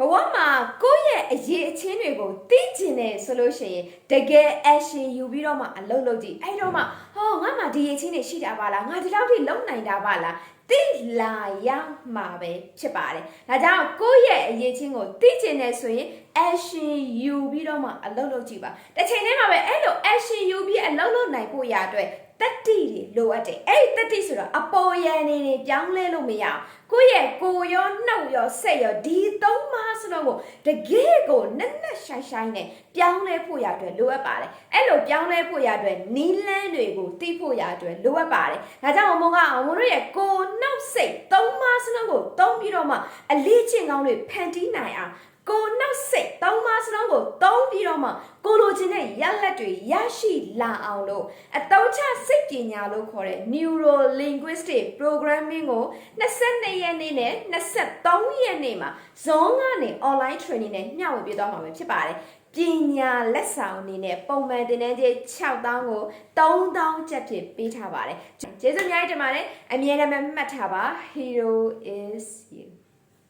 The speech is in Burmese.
ဘဝမှာကိုယ့်ရဲ့အရေးအချင်းတွေကိုသိကျင်တယ်ဆိုလို့ရှိရင်တကယ် action ယူပြီးတော့မှအလုပ်လုပ်ကြည့်အဲ့တော့မှဟောငါမှဒီအချင်းတွေရှိတာပါလားငါဒီလောက်ထိလုံနိုင်တာပါလားသိလာရမှာပဲဖြစ်ပါတယ်ဒါကြောင့်ကိုယ့်ရဲ့အရေးချင်းကိုသိကျင်တယ်ဆိုရင် action ယူပြီးတော့မှအလုပ်လုပ်ကြည့်ပါတစ်ချိန်တည်းမှာပဲအဲ့လို action ယူပြီးအလုပ်လုပ်နိုင်ဖို့ရအတွက်တတိတွေလိုအပ်တယ်အဲ့ဒီတတိဆိုတော့အပေါ်ယံနေနေပြောင်းလဲလို့မရအောင်ကိုယ့်ရဲ့ကို ယ်ရောနှုတ်ရောစိတ်ရောဒီသုံးပါးစလုံးကိုတကယ်ကိုနက်နက်ရှိုင်းရှိုင်းနဲ့ပြောင်းလဲဖို့ရအတွက်လိုအပ်ပါတယ်အဲ့လိုပြောင်းလဲဖို့ရအတွက်နီးလန်းတွေကိုသိဖို့ရအတွက်လိုအပ်ပါတယ်ဒါကြောင့်အမုံကအမုံတို့ရဲ့ကိုယ်နှုတ်စိတ်သုံးပါးစလုံးကိုသုံးပြီးတော့မှအလေးချင်းကောင်းတွေဖန်တီးနိုင်အောင်ကိုယ်နှုတ်စိတ်သုံးပါးစလုံး ကိုသုံးပြီးတော့မှကိုလိုချင်တဲ့ရလက်တွေရရှိလာအောင်လို့အတုံးချစိတ်ပညာလို့ခေါ်တဲ့ neuro linguistic programming ကို22ရက်နေ့နဲ့23ရက်နေ့မှာဇွန်ကနေ online training နဲ့မျှဝေပေးသွားမှာပဲဖြစ်ပါတယ်ပညာလက်ဆောင်အနေနဲ့ပုံမှန်တင်တဲ့ကြေး6000ကို3000ကျပ်ဖြစ်ပေးထားပါတယ်ကျေးဇူးအများကြီးတင်ပါတယ်အမြဲတမ်းမှတ်ထားပါ hero is you